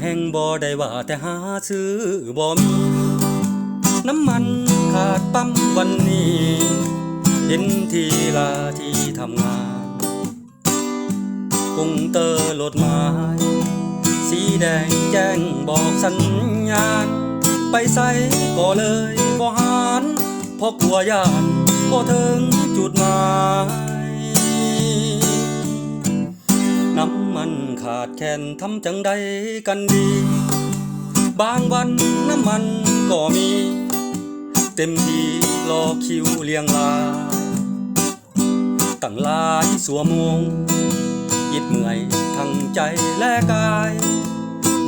แห่งบ่ได้ว่าแต่หาซื้อบ่มี น้ำมันขาดปั๊มวันนี้ เห็นทีลาที่ทำงานกุงเตอร์รถไม้สีแดงแจ้งบอกสัญญาณ ไปใส่ก็เลยบ่หานเพราะกลัวยานบ่ถึงจุด ขาดแคลนทำจังใดกันดี บางวันน้ำมันก็มี เต็มที่รอคิวเลียงลาตั้งหลายสัวโมงยิดเมื่อยทั้งใจและกาย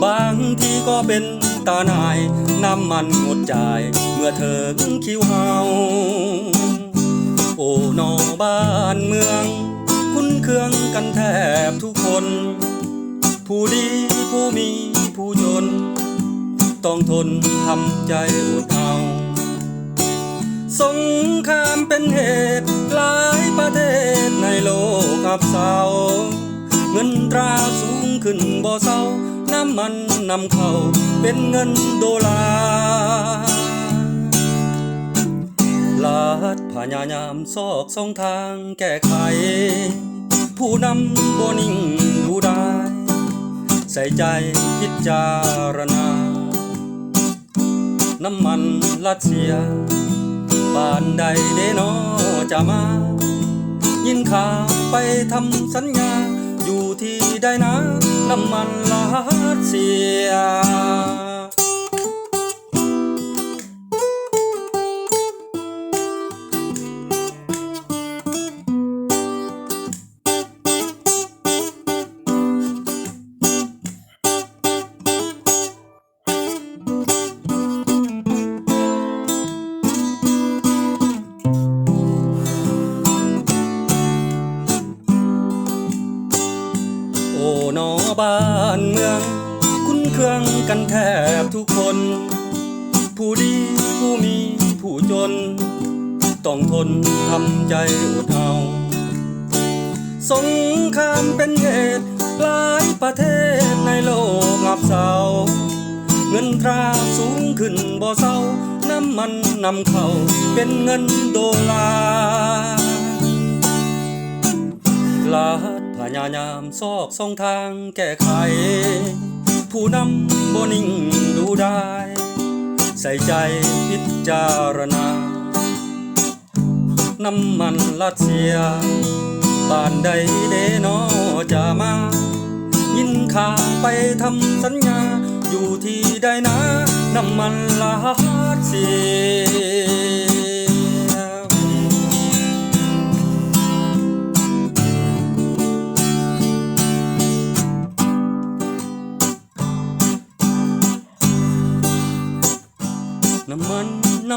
บางทีก็เป็นตาหนายน้ำมันหมดจ่ายเมื่อเถิงคิวเฮาโอ้นอบ้านเมือง คุ้นเครื่องกันแทบทุกคน ผู้ดีผู้มีผู้จน ต้องทนทำใจอดเอาสงครามเป็นเหตุหลายประเทศในโลกอับเศร้าเงินตราสูงขึ้นบ่เศร้าน้ำมันนำเข้าเป็นเงินโดลาร์ลัดพยายามซอกสองทางแก้ไข ผู้นำบ่นิ่ง ใส่ใจพิจารณา น้ำมันรัสเซียบ้านใดเดนอจะมา ยินข่าวไปทำสัญญา อยู่ที่ใดนะ น้ำมันลัดเสีย รื่องกันแทบทุกคน ผู้ดีผู้มีผู้จน ต้องทนทำใจอดเอาสงครามเป็นเหตุหลายประเทศในโลกอับเศร้าเงินตราสูงขึ้นบ่เศร้าน้ำมันนำเข้าเป็นเงินโดลาร์ลาดพยายามซอกสองทางแก้ไข ผู้นำบนิ่งดูได้ ใส่ใจพิจารณา น้ำมันรัสเซียบ้านใดเดนอจะมา ยินข่าไปทำสัญญา อยู่ที่ใดนะ น้ำมันรัสเซีย น้ำมันน้